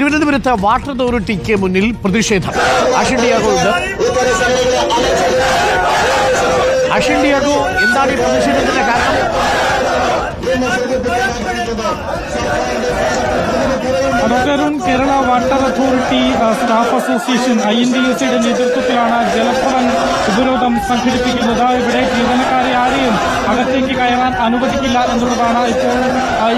തിരുവനന്തപുരത്ത് വാട്ടർ അതോറിറ്റിക്ക് മുന്നിൽ പ്രതിഷേധം. അഷിൻഡിയാഗോണ്ട് അഷിൻഡിയാഗോ എന്താണ് ഈ പ്രതിഷേധത്തിന്റെ കാരണം? Arun Kerala water authority staff association I N D S നേതൃത്വത്തിലാണ് ജലഭവൻ സംഘടിപ്പിക്കുന്നത് ഇവിടെ ജീവനക്കാരെ ആരെയും അകത്തേക്ക് കയറാൻ അനുവദിക്കില്ല എന്നുള്ളതാണ് ഇപ്പോൾ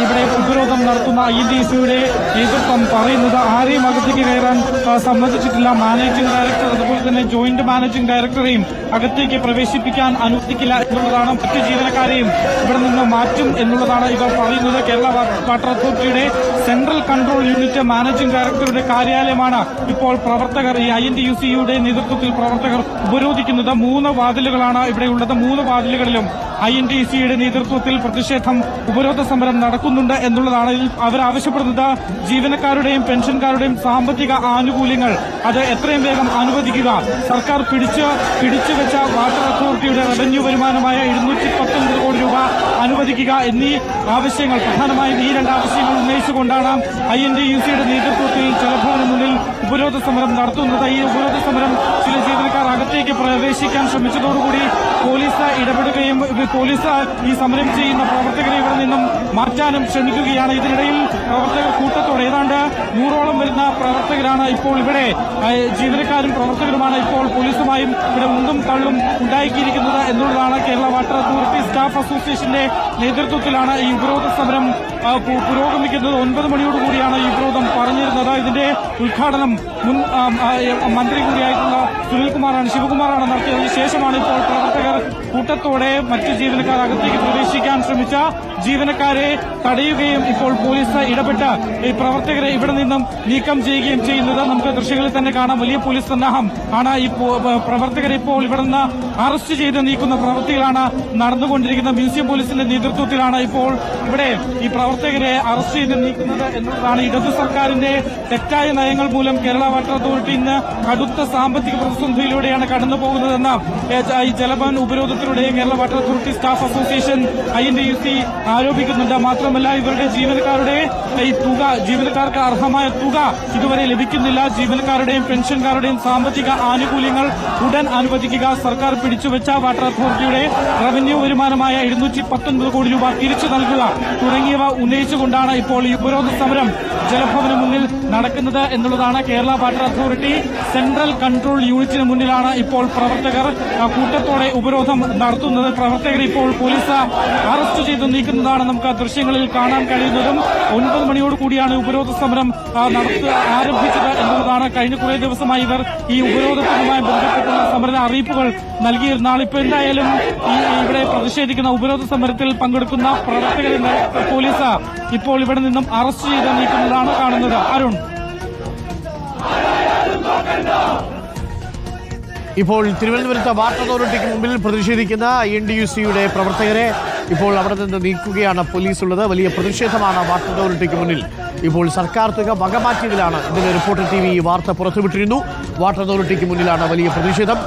ഇവിടെ ഉപരോധം നടത്തുന്ന ഐ ഡി സിയുടെ നേതൃത്വം പറയുന്നത്. ആരെയും അകത്തേക്ക് കയറാൻ സമ്മതിച്ചിട്ടില്ല. മാനേജിംഗ് ഡയറക്ടർ അതുപോലെ തന്നെ ജോയിന്റ് മാനേജിംഗ് ഡയറക്ടറെയും അകത്തേക്ക് പ്രവേശിപ്പിക്കാൻ അനുവദിക്കില്ല എന്നുള്ളതാണ്. മറ്റു ജീവനക്കാരെയും ഇവിടെ നിന്ന് മാറ്റും എന്നുള്ളതാണ് ഇവർ പറയുന്നത്. കേരള വാട്ടർ അതോറിറ്റിയുടെ സെൻട്രൽ കൺട്രോൾ യൂണിറ്റ് മാനേജിംഗ് ഡയറക്ടറുടെ കാര്യാലയമാണ് ഇപ്പോൾ പ്രവർത്തകർ ഈ ഐ എൻ ടി യു സിയുടെ നേതൃത്വത്തിൽ പ്രവർത്തകർ ഉപരോധിക്കുന്നത്. മൂന്ന് വാതിലുകളാണ് ഇവിടെയുള്ളത് മൂന്ന് വാതിലുകളിലും ഐ എൻ ടി സിയുടെ നേതൃത്വത്തിൽ പ്രതിഷേധം ഉപരോധ സമരം നടക്കുന്നുണ്ട് എന്നുള്ളതാണ് ഇതിൽ അവർ ആവശ്യപ്പെടുന്നത്. ജീവനക്കാരുടെയും പെൻഷൻകാരുടെയും സാമ്പത്തിക ആനുകൂല്യങ്ങൾ അത് എത്രയും വേഗം അനുവദിക്കുക. സർക്കാർ പിടിച്ച് പിടിച്ചു വെച്ച വാട്ടർ അതോറിറ്റിയുടെ റവന്യൂ വരുമാനമായ എഴുന്നൂറ്റി പത്തൊൻപത് കോടി രൂപ അനുവദിക്കുക എന്നീ ആവശ്യങ്ങൾ പ്രധാനമായും ഈ രണ്ട് ആവശ്യങ്ങൾ ഉന്നയിച്ചുകൊണ്ടാണ് ഐ എൻ ടി യു സിയുടെ നേതൃത്വത്തിൽ ജലഭവന് മുന്നിൽ ഉപരോധ സമരം നടത്തുന്നത്. ഈ ഉപരോധ സമരം ചില ജീവനക്കാർ അകത്തേക്ക് പ്രവേശിക്കാൻ ശ്രമിച്ചതോടുകൂടി പോലീസ് ഇടപെടുകയും പോലീസ് ഈ സമരം ചെയ്യുന്ന പ്രവർത്തകരെ ഇവിടെ നിന്നും മാറ്റാനും ശ്രമിക്കുകയാണ്. ഇതിനിടയിൽ പ്രവർത്തകർ കൂട്ടത്തോടെ ഏതാണ്ട് പ്രവർത്തകരാണ് ഇപ്പോൾ ഇവിടെ ജീവനക്കാരും പ്രവർത്തകരുമാണ് ഇപ്പോൾ പോലീസുമായും ഇവിടെ മുണ്ടും തള്ളും ഉണ്ടാക്കിയിരിക്കുന്നത് എന്നുള്ളതാണ് കേരള വാട്ടർ അതോറിറ്റി സ്റ്റാഫ് അസോസിയേഷന്റെ നേതൃത്വത്തിലാണ് ഈ ഉപരോധ സമരം പുരോഗമിക്കുന്നത്. ഒൻപത് മണിയോടുകൂടിയാണ് ഈ ഉപരോധം പറഞ്ഞിരുന്നത്. ഇതിന്റെ ഉദ്ഘാടനം മുൻ മന്ത്രി കൂടിയായിട്ടുള്ള സുനിൽകുമാറാണ് ശിവകുമാറാണ് നടത്തിയതിനു ശേഷമാണ് ഇപ്പോൾ പ്രവർത്തകർ കൂട്ടത്തോടെ മറ്റ് ജീവനക്കാർ അകത്തേക്ക് പ്രവേശിക്കാൻ ശ്രമിച്ച. ജീവനക്കാരെ തടയുകയും ഇപ്പോൾ പോലീസ് ഇടപെട്ട് ഈ പ്രവർത്തകരെ ഇവിടെ നിന്നും നീക്കം ചെയ്യുകയും ചെയ്യുന്നത്. നമുക്ക് ദൃശ്യങ്ങളിൽ തന്നെ കാണാം. വലിയ പോലീസ് സന്നാഹം ആണ് ഈ പ്രവർത്തകരെ ഇപ്പോൾ ഇവിടെ നിന്ന് അറസ്റ്റ് ചെയ്ത് നീക്കുന്ന പ്രവൃത്തികളാണ് നടന്നുകൊണ്ടിരിക്കുന്നത്. മ്യൂസിയം പോലീസിന്റെ നേതൃത്വത്തിലാണ് ഇപ്പോൾ ഇവിടെ ഈ പ്രവർത്തകരെ അറസ്റ്റ് ചെയ്ത് നീക്കുന്നത് എന്നുള്ളതാണ് ഇടതു സർക്കാരിന്റെ തെറ്റായ നയങ്ങൾ മൂലം കേരള വാട്ടർ അതോറിറ്റി ഇന്ന് കടുത്ത സാമ്പത്തിക പ്രതിസന്ധിയിലൂടെയാണ് കടന്നു പോകുന്നതെന്ന് ഈ ജലപാൻ ഉപരോധത്തിലൂടെ Kerala water authority staff association I N D U C ആരോപിക്കുന്നുണ്ട്. മാത്രമല്ല ഇവരുടെ ജീവനക്കാരുടെ ഈ തുക ജീവനക്കാർക്ക് അർഹമായ തുക ഇതുവരെ ലഭിക്കുന്നില്ല. ജീവനക്കാരുടെയും പെൻഷൻകാരുടെയും സാമ്പത്തിക ആനുകൂല്യങ്ങൾ ഉടൻ അനുവദിക്കുക. സർക്കാർ പിടിച്ചുവെച്ച വാട്ടർ അതോറിറ്റിയുടെ റവന്യൂ വരുമാനമായ ഇരുന്നൂറ്റി പത്തൊൻപത് കോടി രൂപ തിരിച്ചു നൽകുക തുടങ്ങിയവ ഉന്നയിച്ചുകൊണ്ടാണ് ഇപ്പോൾ ഈ ഉപരോധ സമരം ജലഭവന് മുന്നിൽ നടക്കുന്നത് എന്നുള്ളതാണ് Kerala water authority. Central control യൂണിറ്റിന് മുന്നിലാണ് ഇപ്പോൾ പ്രവർത്തകർ. കൂട്ടത്തോടെ ഉപരോധം നടത്തുന്നത് പ്രവർത്തകർ ഇപ്പോൾ പോലീസ് അറസ്റ്റ് ചെയ്ത് നീക്കുന്നതാണ് നമുക്ക് ദൃശ്യങ്ങളിൽ കാണാൻ കഴിയുന്നതും. ഒൻപത് മണിയോടുകൂടിയാണ് ഉപരോധ സമരം ആ, ആരംഭിച്ചത് എന്നുള്ളതാണ് കഴിഞ്ഞ കുറേ ദിവസമായി ഇവർ ഈ ഉപരോധത്തിനുമായി ബന്ധപ്പെട്ടുള്ള സമര അറിയിപ്പുകൾ നൽകിയിരുന്ന ആൾ ഇപ്പോൾ എന്തായാലും ഈ ഇവിടെ പ്രതിഷേധിക്കുന്ന ഉപരോധ സമരത്തിൽ പങ്കെടുക്കുന്ന പ്രവർത്തകരെ പോലീസ് ഇപ്പോൾ ഇവിടെ നിന്നും അറസ്റ്റ് ചെയ്ത് നീക്കുന്നതാണ് കാണുന്നത്. അരുൺ. ഇപ്പോൾ തിരുവനന്തപുരത്ത് വാട്ടർ അതോറിറ്റിക്ക് മുമ്പിൽ പ്രതിഷേധിക്കുന്ന ഐ എൻ ഡി യു സിയുടെ പ്രവർത്തകരെ ഇപ്പോൾ അവിടെ നിന്ന് നീക്കുകയാണ് പോലീസ് ഉള്ളത് വലിയ പ്രതിഷേധമാണ് വാട്ടർ അതോറിറ്റിക്ക് മുന്നിൽ. ഇപ്പോൾ സർക്കാർ തുക വകമാറ്റിയതിലാണ്. ഇന്നലെ റിപ്പോർട്ടർ ടി വി ഈ വാർത്ത പുറത്തുവിട്ടിരുന്നു. വാട്ടർ അതോറിറ്റിക്ക് മുന്നിലാണ് വലിയ പ്രതിഷേധം.